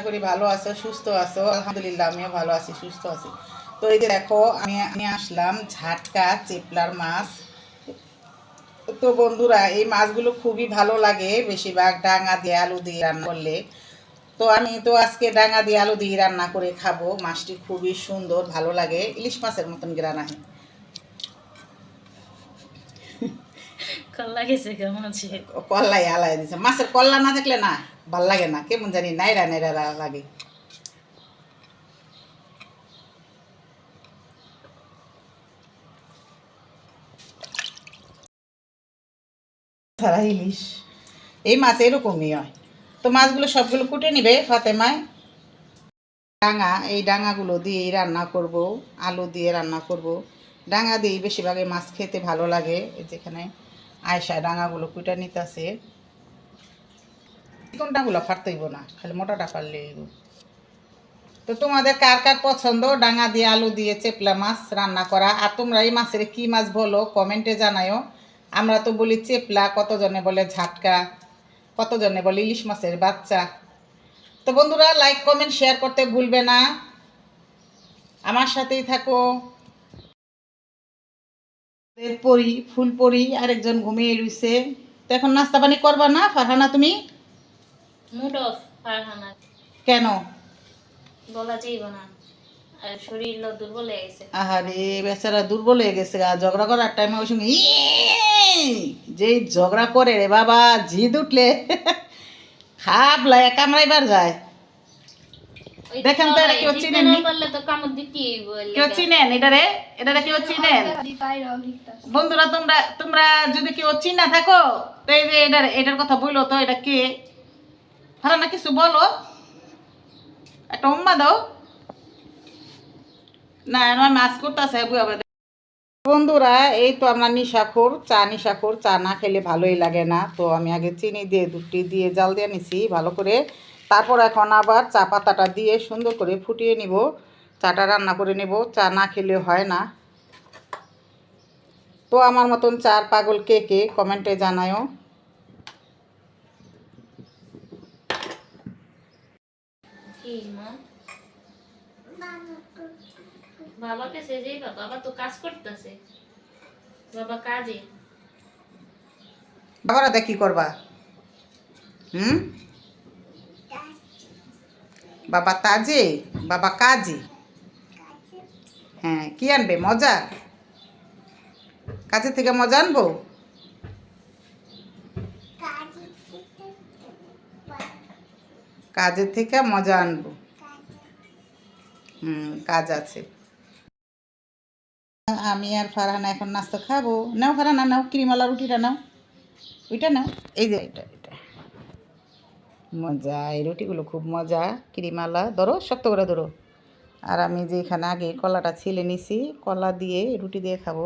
আশা করি ভালো আছো সুস্থ আছো। আলহামদুলিল্লাহ আমিও ভালো আছি সুস্থ আছি। তো এই যে দেখো আমি আমি আসলাম ঝাটকা চেপলার মাছ। তো বন্ধুরা এই মাছগুলো খুবই ভালো লাগে বেশিরভাগ ডাঙা দিয়ে আলু দিয়ে রান্না করলে। তো আমি তো আজকে ডাঙা দিয়ে আলু দিয়ে রান্না করে খাব। মাছটি খুবই সুন্দর ভালো লাগে। ইলিশ মাছের মতন গ্রান আহে কল্লা গেছে কেমন আছে? কল্লাই আলাই দিছে। মাছের কল্লা না থাকলে না। ভালো লাগে না, কেমন জানি নাইরা নাইরা লাগে। ইলিশ। এই মাছ এরকমই হয়। তো মাছগুলো সবগুলো কুটে নিবে ফাতেমায়। ডাঙা, এই ডাঙাগুলো দিয়েই রান্না করব, আলু দিয়ে রান্না করব। ডাঙা দিয়েই বেশিরভাগ মাছ খেতে ভালো লাগে। যেখানে আয়সা ডাঙাগুলো কুটে নিতেছে। কোন ডাঙগুলো ফাটতেইব না, খালি মোটাটা ফাড়লে তো তোমাদের কার কার পছন্দ? ডাঙা দিয়ে আলু দিয়ে চেপলা মাছ রান্না করা। আর তোমরা এই মাছের কি মাছ বলো? কমেন্টে জানায়ও। আমরা তো বলি চেপলা, কতজনে বলে ঝাটকা, কতজনে বলে ইলিশ মাছের বাচ্চা। তো বন্ধুরা লাইক কমেন্ট শেয়ার করতে ভুলবে না। আমার সাথেই থাকো। পরি ফুল পরি আরেকজন ঘুমিয়ে রইছে। তো এখন নাস্তা পানি করবা না, ফারহানা তুমি? মুড অফ ফারহানা কেন? বলা যাইব না। আর শরীর দুর্বল হয়ে গেছে। আহারে বেচারা দুর্বল হয়ে গেছে গা। ঝগড়া করার টাইমে ওই সঙ্গে যে ঝগড়া করে রে বাবা জিদ উঠলে খাপ লাগে কামড়াইবার যায়। দেখেন তো কেউ চিনেন কেউ চিনেন? এটারে এটারে কেউ চিনেন? বন্ধুরা তোমরা তোমরা যদি কেউ চিনা থাকো তো এই যে এটার এটার কথা বলল তো এটা কে? হারা না কিছু বলো? একটা উম্মা দাও। না আমার মাছ করতেছে বন্ধুরা, এই তো আমরা নিশাখোর, চা নিশাখোর, চা না খেলে ভালোই লাগে না। তো আমি আগে চিনি দিয়ে দুটি দিয়ে জাল দিয়ে নিছি, ভালো করে। তারপর এখন আবার চা পাতাটা দিয়ে সুন্দর করে ফুটিয়ে নিব। চাটা রান্না করে নেব, চা না খেলে হয় না। তো আমার মতন চার পাগল কে কে কমেন্টে জানায়ও কি মা। বাবাকে সে যাইবা বাবা তো কাজ করতেছে। বাবা কাজে। বাবারা দেখ করবা। হুম? বাবা তাজে, বাবা কাজে। হ্যাঁ কি আনবে? মজা? কাজে থেকে মজা আনব? কাজের থেকে মজা আনব। হুম, কাজ আছে। আমি আর ফারহানা এখন নাস্তা খাব। নাও ফারহানা, নাও ক্রিমালা রুটিটা নাও। ওইটা নাও। এই যে এটা এটা। মজা, এই রুটিগুলো খুব মজা। ক্রিমালা ধরো, শক্ত করে ধরো। আর আমি যে এখানে আগে কলাটা ছিলে নিছি, কলা দিয়ে রুটি দিয়ে খাব।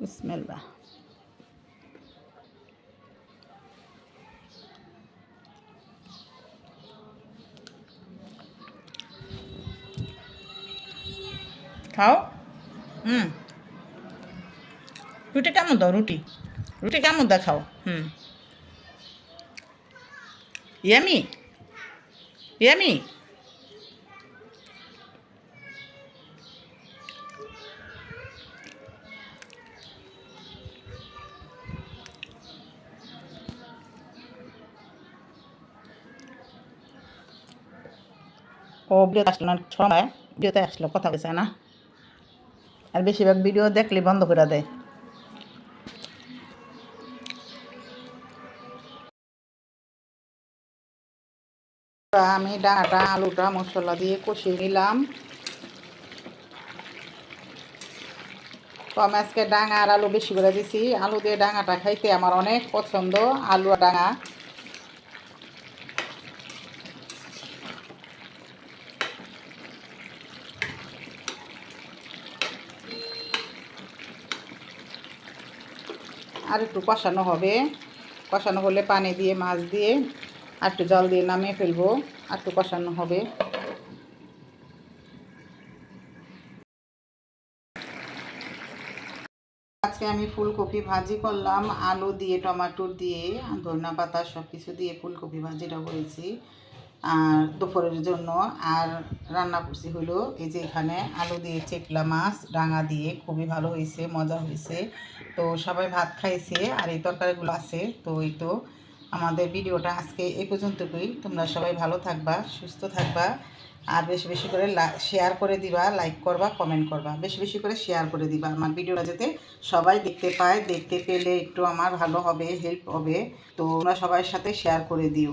বিসমিল্লাহ। খাও। হুম। রুটি কেমন দাও, রুটি? রুটি কেমন দাও খাও? হুম। ইয়ামি? ইয়ামি? ও ভিডিওতে আসলো না সময় ভিডিওতে আসলো, কথা বলছে না? আর বেশিরভাগ ভিডিও দেখলে বন্ধ করে দেয়। আমি ডাঁটা, আলুটা, মশলা দিয়ে কষিয়ে নিলাম। তো আমি আজকে ডাঙা আর আলু বেশি করে দিছি। আলু দিয়ে ডাঙাটা খাইতে আমার অনেক পছন্দ। আলু আর ডাঙা। আর একটু কষানো হবে। কষানো হলে পানি দিয়ে, মাছ দিয়ে আর একটু জল দিয়ে নামিয়ে ফেলব। আর একটু কষানো হবে। আজকে আমি ফুলকপি ভাজি করলাম, আলু দিয়ে টমেটো দিয়ে ধনিয়া পাতা সব কিছু দিয়ে ফুলকপি ভাজিটা করেছি। আর দুপুরের জন্য আর রান্না করছি হলো এই যে এখানে আলু দিয়ে চেকলা মাছ, ডাঙা দিয়ে খুবই ভালো হয়েছে, মজা হয়েছে। তো সবাই ভাত খাইছে আর এই তরকারিগুলো আছে। তো এই তো আমাদের ভিডিওটা আজকে এই পর্যন্তই। তোমরা সবাই ভালো থাকবা, সুস্থ থাকবা আর বেশি বেশি করে শেয়ার করে দিবা লাইক করবা কমেন্ট করবা। বেশি বেশি করে শেয়ার করে দিবা আমার ভিডিওটা যাতে সবাই দেখতে পায়। দেখতে পেলে একটু আমার ভালো হবে হেল্প হবে। তো তোমরা সবার সাথে শেয়ার করে দিও।